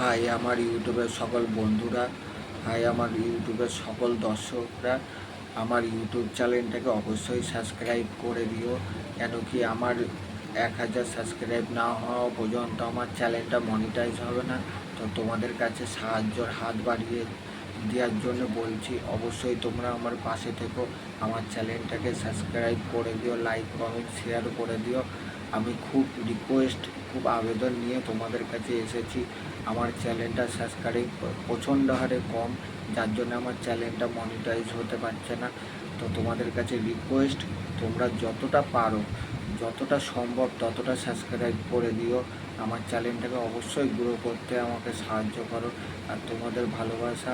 High, আমার ইউটিউবের সকল বন্ধুরা, হাই, আমার ইউটিউবের সকল দর্শকরা, আমার ইউটিউব চ্যানেলটাকে অবশ্যই সাবস্ক্রাইব করে দিও কেন কি আমার এক হাজার সাবস্ক্রাইব না হওয়া পর্যন্ত আমার চ্যানেলটা মনিটাইজ হবে না। তো তোমাদের কাছে সাহায্যর হাত বাড়িয়ে দেওয়ার জন্য বলছি, অবশ্যই তোমরা আমার পাশে থেকো, আমার চ্যানেলটাকে সাবস্ক্রাইব করে দিও লাইক কমেন্ট শেয়ার করে দিও। আমি খুব রিকোয়েস্ট খুব আবেদন নিয়ে তোমাদের কাছে এসেছি। আমার চ্যানেলটা সাবস্ক্রাইব প্রচণ্ড হারে কম, যার জন্য আমার চ্যানেলটা মনিটাইজ হতে পারছে না। তো তোমাদের কাছে রিকোয়েস্ট তোমরা যতটা পারো যতটা সম্ভব ততটা সাবস্ক্রাইব করে দিও। আমার চ্যানেলটাকে অবশ্যই গ্রো করতে আমাকে সাহায্য করো। আর তোমাদের ভালোবাসা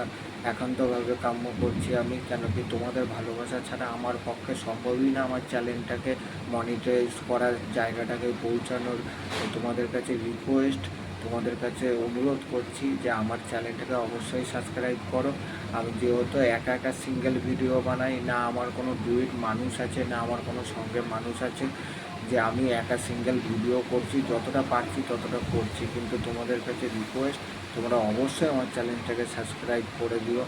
একান্তভাবে কাম্য করছি আমি কেন কি তোমাদের ভালোবাসা ছাড়া আমার পক্ষে সম্ভবই না আমার চ্যানেলটাকে মনিটাইজ করার জায়গাটাকে পৌঁছানোর। তোমাদের কাছে রিকোয়েস্ট তোমাদের কাছে অনুরোধ করছি যে আমার চ্যানেলটাকে অবশ্যই সাবস্ক্রাইব করো। আমি যেহেতু একা একা সিঙ্গেল ভিডিও বানাই, না আমার কোনো ডুইট মানুষ আছে, না আমার কোনো সঙ্গে মানুষ আছে যে আমি একা সিঙ্গেল ভিডিও করছি, যতটা পারছি ততটা করছি। কিন্তু তোমাদের কাছে রিকোয়েস্ট তোমরা অবশ্যই আমার চ্যানেলটাকে সাবস্ক্রাইব করে দিও।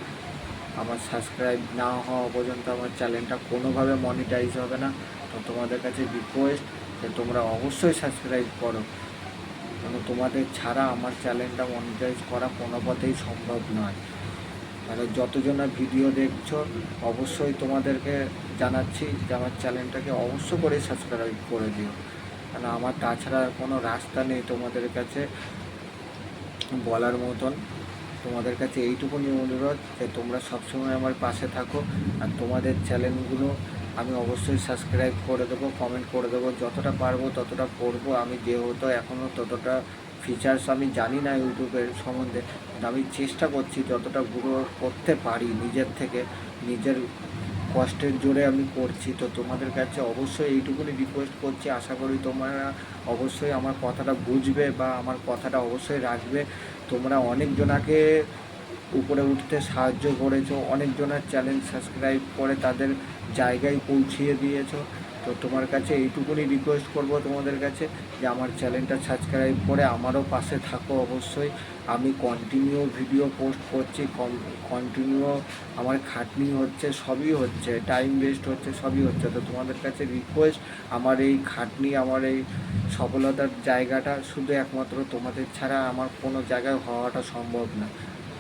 আমার সাবস্ক্রাইব না হওয়া পর্যন্ত আমার চ্যানেলটা কোনোভাবে মনিটাইজ হবে না। তো তোমাদের কাছে রিকোয়েস্ট যে তোমরা অবশ্যই সাবস্ক্রাইব করো। কারণ তোমাদের ছাড়া আমার চ্যানেলটা মনিটাইজ করা কোনো পথেই সম্ভব নয়। মানে যতজনা ভিডিও দেখছ, অবশ্যই তোমাদেরকে জানাচ্ছি যে আমার চ্যানেলটাকে অবশ্য করে সাবস্ক্রাইব করে দিও। কারণ আমার তাছাড়া কোনো রাস্তা নেই তোমাদের কাছে বলার মতন। তোমাদের কাছে এইটুকুনি অনুরোধ যে তোমরা সবসময় আমার পাশে থাকো আর তোমাদের চ্যানেলগুলো আমি অবশ্যই সাবস্ক্রাইব করে দেবো, কমেন্ট করে দেবো। যতটা পারব ততটা করব। আমি যেহেতু এখনও ততটা ফিচার্স আমি জানি না ইউটিউবের সম্বন্ধে আমি চেষ্টা করছি যতটা গ্রো করতে পারি নিজের থেকে, নিজের কষ্টের জোরে আমি করছি। তো তোমাদের কাছে অবশ্যই এইটুকুনি রিকোয়েস্ট করছি। আশা করি তোমরা অবশ্যই আমার কথাটা বুঝবে বা আমার কথাটা অবশ্যই রাখবে। তোমরা অনেকজনাকে উপরে উঠতে সাহায্য করেছ, অনেকজনের চ্যানেল সাবস্ক্রাইব করে তাদের জায়গায় পৌঁছিয়ে দিয়েছ। তো তোমার কাছে এইটুকুনি রিকোয়েস্ট করব তোমাদের কাছে যে আমার চ্যানেলটা সাবস্ক্রাইব করে আমারও পাশে থাকো অবশ্যই। আমি কন্টিনিউ ভিডিও পোস্ট করছি কন্টিনিউ আমার খাটনি হচ্ছে, সবই হচ্ছে টাইম ওয়েস্ট হচ্ছে, সবই হচ্ছে। তো তোমাদের কাছে রিকোয়েস্ট আমার এই খাটনি, আমার এই সফলতার জায়গাটা শুধু একমাত্র তোমাদের ছাড়া আমার কোনো জায়গায় হওয়াটা সম্ভব না।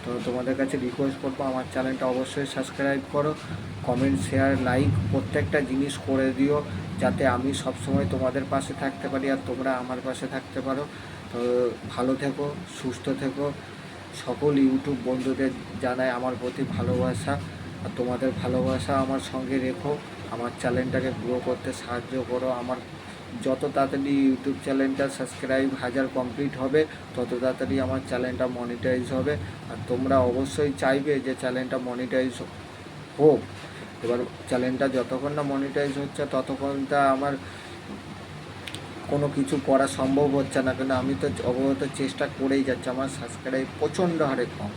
তো তোমাদের কাছে রিকোয়েস্ট করব, আমার চ্যানেলটা অবশ্যই সাবস্ক্রাইব করো কমেন্ট শেয়ার লাইক প্রত্যেকটা জিনিস করে দিও, যাতে আমি সবসময় তোমাদের পাশে থাকতে পারি আর তোমরা আমার পাশে থাকতে পারো। তো ভালো থেকো, সুস্থ থেকো। সকল ইউটিউব বন্ধুদের জানাই আমার প্রতি ভালোবাসা, আর তোমাদের ভালোবাসা আমার সঙ্গে রেখো। আমার চ্যানেলটাকে গ্রো করতে সাহায্য করো। আমার যত তাড়াতাড়ি ইউটিউব চ্যানেলটা সাবস্ক্রাইব হাজার কমপ্লিট হবে, তত তাড়াতাড়ি আমার চ্যানেলটা মনিটাইজ হবে। আর তোমরা অবশ্যই চাইবে যে চ্যানেলটা মনিটাইজ হোক। এবার চ্যানেলটা যতক্ষণ না মনিটাইজ হচ্ছে, ততক্ষণ তা আমার কোনো কিছু করা সম্ভব হচ্ছে না। কেন আমি তো অবগত চেষ্টা করেই যাচ্ছি, আমার সাবস্ক্রাইব প্রচণ্ড হারে কম।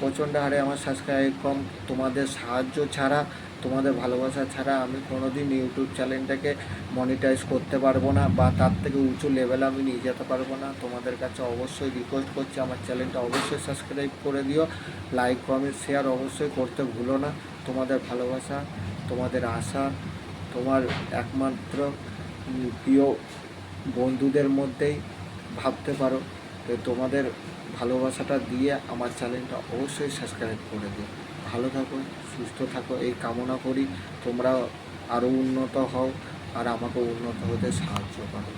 প্রচণ্ড হারে আমার সাবস্ক্রাইব কম। তোমাদের সাহায্য ছাড়া তোমাদের ভালোবাসা ছাড়া আমি কোনো দিন ইউটিউব চ্যানেলটাকে মনিটাইজ করতে পারব না বা তার থেকে উঁচু লেভেলে আমি নিয়ে যেতে পারব না। তোমাদের কাছে অবশ্যই রিকোয়েস্ট করছি, আমার চ্যানেলটা অবশ্যই সাবস্ক্রাইব করে দিও। লাইক কমেন্ট শেয়ার অবশ্যই করতে ভুলো না। তোমাদের ভালোবাসা, তোমাদের আশা, তোমার একমাত্র প্রিয় বন্ধুদের মধ্যেই ভাবতে পারো। তো তোমাদের ভালোবাসাটা দিয়ে আমার চ্যানেলটা অবশ্যই সাবস্ক্রাইব করে দিও। ভালো থাকো, সুস্থ থাকো, এই কামনা করি। তোমরা আরও উন্নত হও আর আমাকে উন্নত হতে সাহায্য করো।